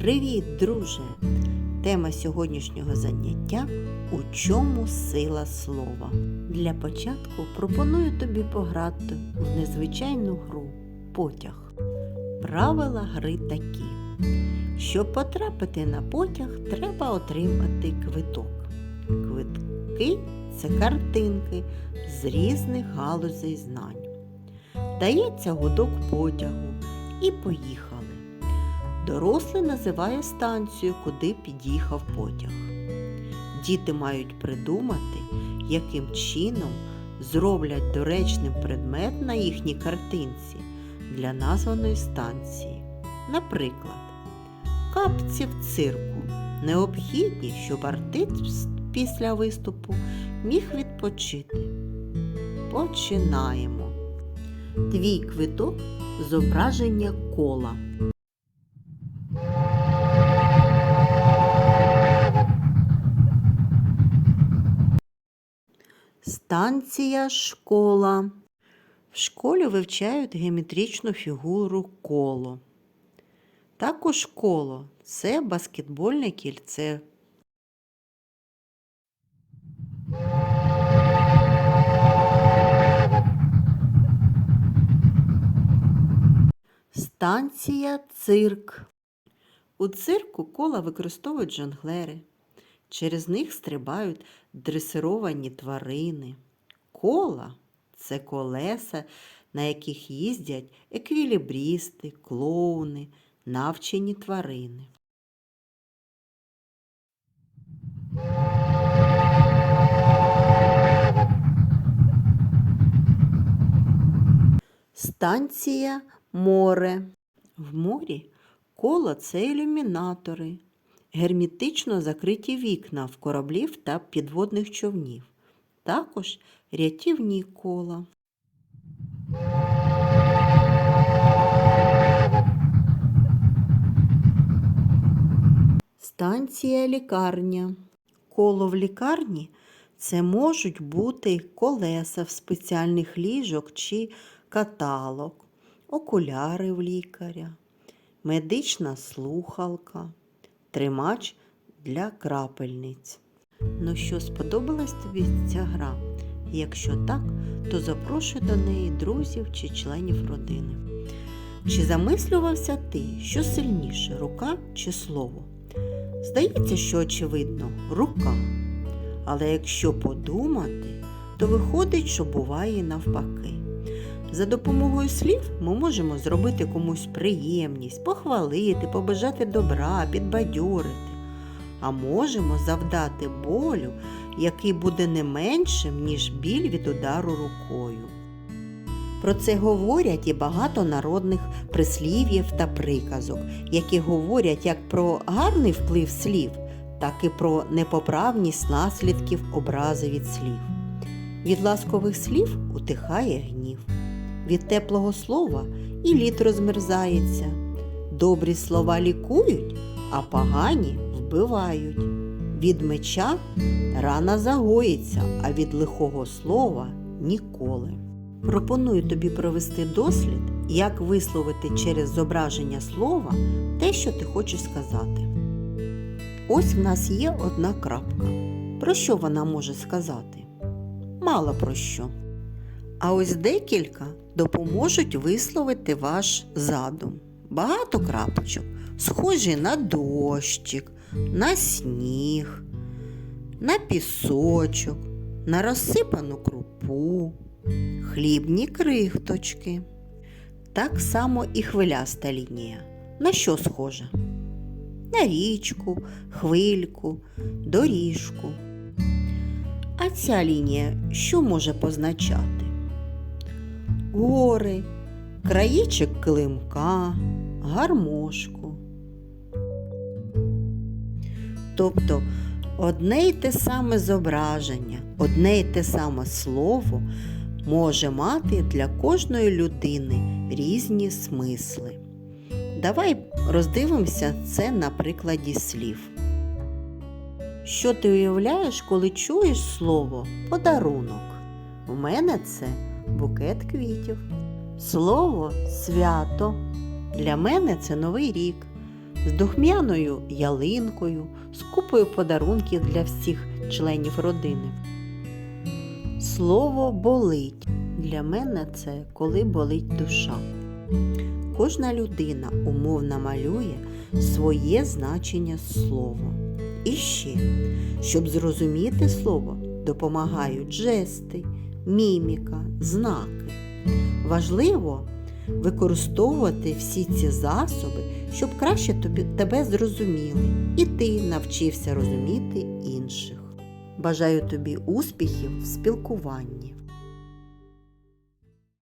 Привіт, друже! Тема сьогоднішнього заняття у чому сила слова. Для початку пропоную тобі пограти в незвичайну гру потяг. Правила гри такі. Щоб потрапити на потяг, треба отримати квиток. Квитки це картинки з різних галузей знань. Дається гудок потягу і поїхали. Дорослий називає станцію, куди під'їхав потяг. Діти мають придумати, яким чином зроблять доречним предмет на їхній картинці для названої станції. Наприклад, капці в цирку необхідні, щоб артист після виступу міг відпочити. Починаємо. Твій квиток зображення кола. Станція школа. В школі вивчають геометричну фігуру коло. Також коло це баскетбольне кільце. Станція цирк. У цирку кола використовують жонглери. Через них стрибають дресировані тварини. Кола це колеса, на яких їздять еквілібрісти, клоуни, навчені тварини. Станція море. В морі коло це ілюмінатори, герметично закриті вікна в кораблів та підводних човнів. Також рятівні кола. Станція лікарня. Коло в лікарні це можуть бути колеса в спеціальних ліжок чи каталог, окуляри в лікаря, медична слухалка, тримач для крапельниць. Ну що, сподобалась тобі ця гра? Якщо так, то запрошуй до неї друзів чи членів родини. Чи замислювався ти, що сильніше рука чи слово? Здається, що очевидно рука. Але якщо подумати, то виходить, що буває навпаки. За допомогою слів ми можемо зробити комусь приємність, похвалити, побажати добра, підбадьорити, а можемо завдати болю, який буде не меншим, ніж біль від удару рукою. Про це говорять і багато народних прислів'їв та приказок, які говорять як про гарний вплив слів, так і про непоправність наслідків образи від слів. Від ласкових слів утихає гнів, від теплого слова і лід розмерзається. Добрі слова лікують, а погані вбивають. Від меча рана загоїться, а від лихого слова ніколи. Пропоную тобі провести дослід, як висловити через зображення слова те, що ти хочеш сказати. Ось в нас є одна крапка. Про що вона може сказати? Мало про що. А ось декілька допоможуть висловити ваш задум. Багато крапочок, схожі на дощик, на сніг, на пісочок, на розсипану крупу, хлібні крихточки. Так само і хвиляста лінія. На що схожа? На річку, хвильку, доріжку. А ця лінія що може позначати? Гори, краєчик килимка, гармошку. Тобто одне й те саме зображення, одне й те саме слово може мати для кожної людини різні смисли. Давай роздивимося це на прикладі слів. Що ти уявляєш, коли чуєш слово подарунок? У мене це букет квітів. Слово свято. Для мене це Новий рік. з духмяною ялинкою, з купою подарунків для всіх членів родини. Слово болить. Для мене це коли болить душа. Кожна людина умовно малює своє значення слова. І ще, щоб зрозуміти слово, допомагають жести, міміка, знаки. Важливо використовувати всі ці засоби, щоб краще тобі, тебе зрозуміли, і ти навчився розуміти інших. Бажаю тобі успіхів в спілкуванні.